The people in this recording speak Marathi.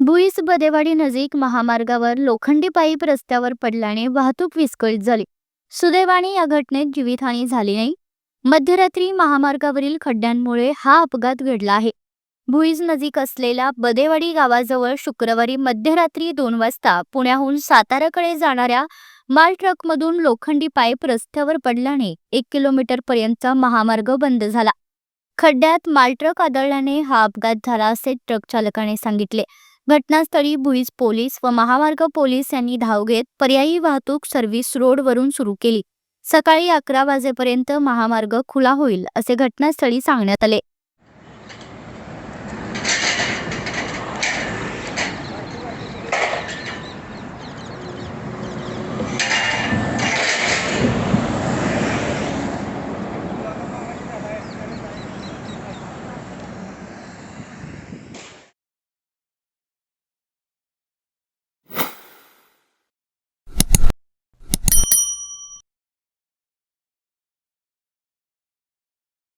भुईस बदेवाडी नजीक महामार्गावर लोखंडी पाईप रस्त्यावर पडल्याने वाहतूक विस्कळीत झाली. सुदैवाने या घटनेत जीवितहानी झाली नाही. मध्यरात्री महामार्गावरील खड्ड्यांमुळे हा अपघात घडला आहे. भुईज नजीक असलेल्या बदेवाडी गावाजवळ शुक्रवारी मध्यरात्री दोन वाजता पुण्याहून साताराकडे जाणाऱ्या माल ट्रकमधून लोखंडी पाईप रस्त्यावर पडल्याने एक किलोमीटर पर्यंतचा महामार्ग बंद झाला. खड्ड्यात मालट्रक आदळल्याने हा अपघात झाला असे ट्रक चालकाने सांगितले. घटनास्थळी भुईज पोलीस व महामार्ग पोलीस यांनी धाव घेत पर्यायी वाहतूक सर्व्हिस रोडवरून सुरू केली. सकाळी अकरा वाजेपर्यंत महामार्ग खुला होईल असे घटनास्थळी सांगण्यात आले.